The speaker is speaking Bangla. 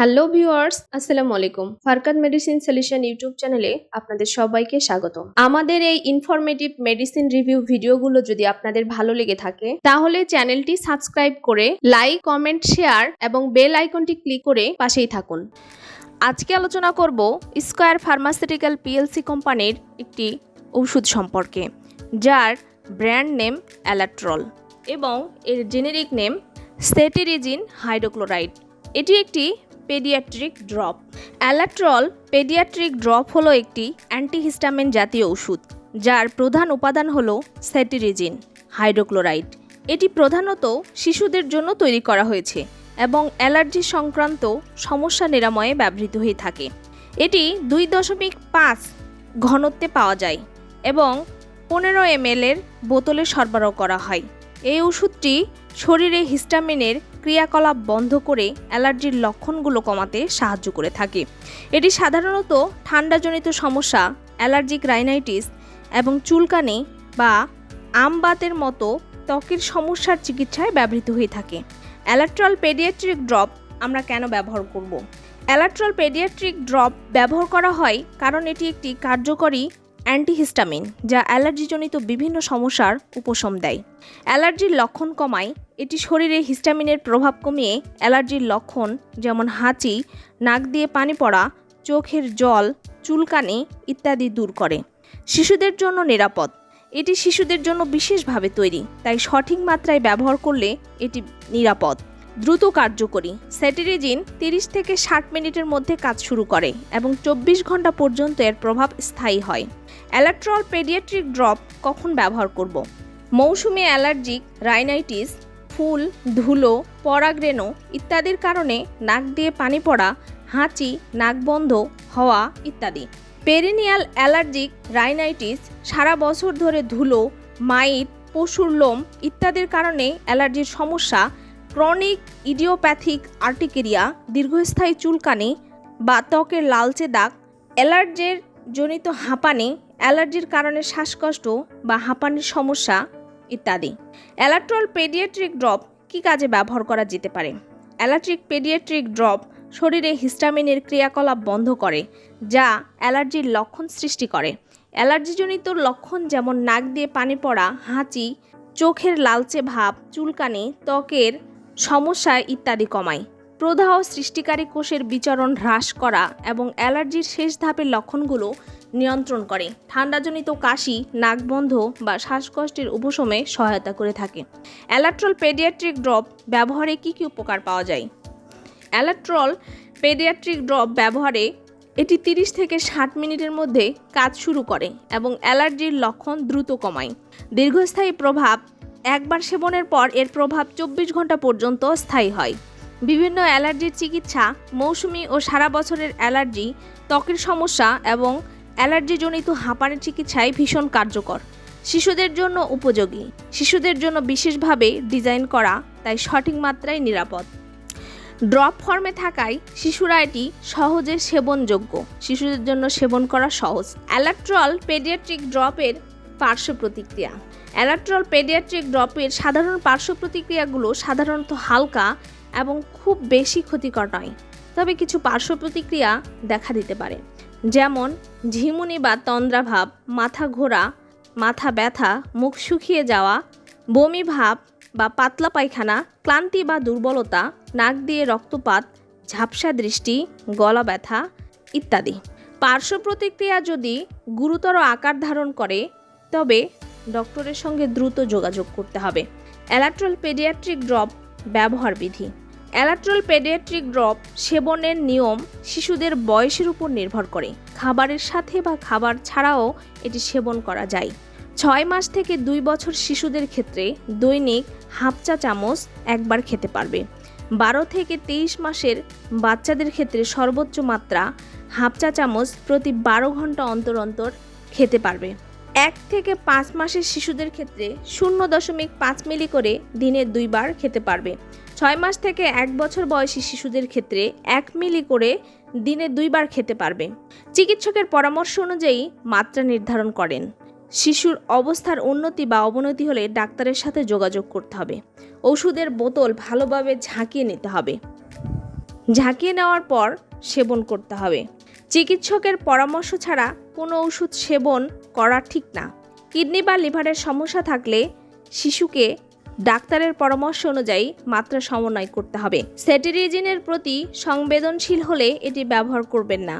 হ্যালো ভিউয়ার্স আসসালামু আলাইকুম ফারকাত মেডিসিন সলিউশন ইউটিউব চ্যানেলে আপনাদের সবাইকে স্বাগত আমাদের এই ইনফরমেটিভ মেডিসিন রিভিউ ভিডিওগুলো যদি আপনাদের ভালো লেগে থাকে, তাহলে চ্যানেলটি সাবস্ক্রাইব করে লাইক কমেন্ট শেয়ার এবং বেল আইকনটি ক্লিক করে পাশেই থাকুন। আজকে আলোচনা করব স্কয়ার ফার্মাসিউটিক্যাল পিএলসি কোম্পানির একটি ওষুধ সম্পর্কে, যার ব্র্যান্ড নেম অ্যালাট্রল এবং এর জেনেরিক নেম সেটিরিজিন হাইড্রোক্লোরাইড এটি একটি paediatric drop. Alatrol paediatric drop হলো একটি অ্যান্টিহিস্টামিন জাতীয় ওষুধ, যার প্রধান উপাদান হলো সেটিরিজিন হাইড্রোক্লোরাইড। এটি প্রধানত শিশুদের জন্য তৈরি করা হয়েছে এবং অ্যালার্জি সংক্রান্ত সমস্যা নিরাময়ে ব্যবহৃত হয়ে থাকে। এটি দুই দশমিক পাঁচ ঘনত্বে পাওয়া যায় এবং পনেরো এম এর বোতলে সরবরাহ করা হয়। এই ওষুধটি শরীরে হিস্টামিনের ক্রিয়াকলাপ বন্ধ করে অ্যালার্জির লক্ষণগুলো কমাতে সাহায্য করে থাকে। এটি সাধারণত ঠান্ডাজনিত সমস্যা, অ্যালার্জিক রাইনাইটিস এবং চুলকানি বা আমবাতের মতো ত্বকের সমস্যার চিকিৎসায় ব্যবহৃত হয়ে থাকে। অ্যালাট্রল পেডিয়াট্রিক ড্রপ আমরা কেন ব্যবহার করব? অ্যালাট্রল পেডিয়াট্রিক ড্রপ ব্যবহার করা হয় কারণ এটি একটি কার্যকরী অ্যান্টিহিস্টামিন, যা অ্যালার্জিজনিত বিভিন্ন সমস্যার উপশম দেয়। অ্যালার্জির লক্ষণ কমায়, এটি শরীরে হিস্টামিনের প্রভাব কমিয়ে অ্যালার্জির লক্ষণ যেমন হাঁচি, নাক দিয়ে পানি পড়া, চোখের জল, চুলকানি ইত্যাদি দূর করে। শিশুদের জন্য নিরাপদ। এটি শিশুদের জন্য বিশেষভাবে তৈরি, তাই সঠিক মাত্রায় ব্যবহার করলে এটি নিরাপদ। দ্রুত কার্যকরী। স্যাটিরিজিন তিরিশ থেকে ষাট মিনিটের মধ্যে কাজ শুরু করে এবং চব্বিশ ঘণ্টা পর্যন্ত এর প্রভাব স্থায়ী হয়। অ্যালাট্রল পেডিয়াট্রিক ড্রপ কখন ব্যবহার করব? মৌসুমি অ্যালার্জিক রাইনাইটিস, ফুল, ধুলো, পরাগরেণু ইত্যাদির কারণে নাক দিয়ে পানি পড়া, হাঁচি, নাক বন্ধ হওয়া ইত্যাদি। পেরিনিয়াল অ্যালার্জিক রাইনাইটিস সারা বছর ধরে ধুলো, মাইট, পশুর লোম ইত্যাদির কারণে অ্যালার্জির সমস্যা ক্রনিক ইডিওপ্যাথিক আর্টিকেরিয়া, দীর্ঘস্থায়ী চুলকানি বা ত্বকের লালচে দাগ, অ্যালার্জের জনিত হাঁপানি, অ্যালার্জির কারণে শ্বাসকষ্ট বা হাঁপানির সমস্যা ইত্যাদি। অ্যালাট্রল পেডিয়াট্রিক ড্রপ কী কাজে ব্যবহার করা যেতে পারে? অ্যালার্জিক পেডিয়াট্রিক ড্রপ শরীরে হিস্টামিনের ক্রিয়াকলাপ বন্ধ করে, যা অ্যালার্জির লক্ষণ সৃষ্টি করে। অ্যালার্জিজনিত লক্ষণ যেমন নাক দিয়ে পানি পড়া, হাঁচি, চোখের লালচে ভাব, চুলকানি, ত্বকের সমস্যা ইত্যাদি কমায়। প্রদাহ সৃষ্টিকারী কোষের বিচরণ হ্রাস করা এবং অ্যালার্জির শেষ ধাপের লক্ষণগুলো নিয়ন্ত্রণ করে। ঠান্ডাজনিত কাশি নাকবন্ধ বা শ্বাসকষ্টের উপশমে সহায়তা করে থাকে। অ্যালাট্রল পেডিয়াট্রিক ড্রপ ব্যবহারে কী কী উপকার পাওয়া যায়? অ্যালাট্রল পেডিয়াট্রিক ড্রপ ব্যবহারে এটি 30 থেকে ষাট মিনিটের মধ্যে কাজ শুরু করে এবং অ্যালার্জির লক্ষণ দ্রুত কমায়। দীর্ঘস্থায়ী প্রভাব একবার সেবনের পর এর প্রভাব চব্বিশ ঘণ্টা পর্যন্ত স্থায়ী হয়। বিভিন্ন অ্যালার্জির চিকিৎসা, মৌসুমি ও সারা বছরের অ্যালার্জি, ত্বকের সমস্যা এবং অ্যালার্জিজনিত হাঁপানির চিকিৎসায় ভীষণ কার্যকর। শিশুদের জন্য উপযোগী। শিশুদের জন্য বিশেষভাবে ডিজাইন করা, তাই সঠিক মাত্রায় নিরাপদ। ড্রপ ফর্মে থাকায় শিশুরা এটি সহজে সেবনযোগ্য। শিশুদের জন্য সেবন করা সহজ। অ্যালাট্রল পেডিয়াট্রিক ড্রপের পার্শ্ব প্রতিক্রিয়া। অ্যালাট্রল পেডিয়াট্রিক ড্রপের সাধারণ পার্শ্ব প্রতিক্রিয়াগুলো সাধারণত হালকা এবং খুব বেশি ক্ষতিকর নয়। তবে কিছু পার্শ্ব প্রতিক্রিয়া দেখা দিতে পারে। যেমন, ঝিমুনি বা তন্দ্রাভাব, মাথা ঘোরা, মাথা ব্যথা, মুখ শুকিয়ে যাওয়া, বমি ভাব বা পাতলা পায়খানা, ক্লান্তি বা দুর্বলতা, নাক দিয়ে রক্তপাত, ঝাপসা দৃষ্টি, গলা ব্যথা ইত্যাদি। পার্শ্ব প্রতিক্রিয়া যদি গুরুতর আকার ধারণ করে, তবে ডক্টরের সঙ্গে দ্রুত যোগাযোগ করতে হবে। অ্যালাট্রল পেডিয়াট্রিক ড্রপ ব্যবহার বিধি। অ্যালাট্রল পেডিয়াট্রিক ড্রপ সেবনের নিয়ম শিশুদের বয়সের উপর নির্ভর করে। খাবারের সাথে বা খাবার ছাড়াও এটি সেবন করা যায়। ছয় মাস থেকে দুই বছর শিশুদের ক্ষেত্রে দৈনিক হাফ চা চামচ একবার খেতে পারবে। বারো থেকে তেইশ মাসের বাচ্চাদের ক্ষেত্রে সর্বোচ্চ মাত্রা হাফ চা চামচ প্রতি বারো ঘণ্টা অন্তর অন্তর খেতে পারবে। এক থেকে পাঁচ মাসের শিশুদের ক্ষেত্রে শূন্য দশমিক পাঁচ মিলি করে দিনে দুইবার খেতে পারবে। ছয় মাস থেকে এক বছর বয়সী শিশুদের ক্ষেত্রে এক মিলি করে দিনে দুইবার খেতে পারবে। চিকিৎসকের পরামর্শ অনুযায়ী মাত্রা নির্ধারণ করেন। শিশুর অবস্থার উন্নতি বা অবনতি হলে ডাক্তারের সাথে যোগাযোগ করতে হবে। ওষুধের বোতল ভালোভাবে ঝাঁকিয়ে নিতে হবে। ঝাঁকিয়ে নেওয়ার পর সেবন করতে হবে। চিকিৎসকের পরামর্শ ছাড়া কোনো ওষুধ সেবন করা ঠিক না। কিডনি বা লিভারের সমস্যা থাকলে শিশুকে ডাক্তারের পরামর্শ অনুযায়ী মাত্রা সমন্বয় করতে হবে। সেটেরিজিনের প্রতি সংবেদনশীল হলে এটি ব্যবহার করবেন না।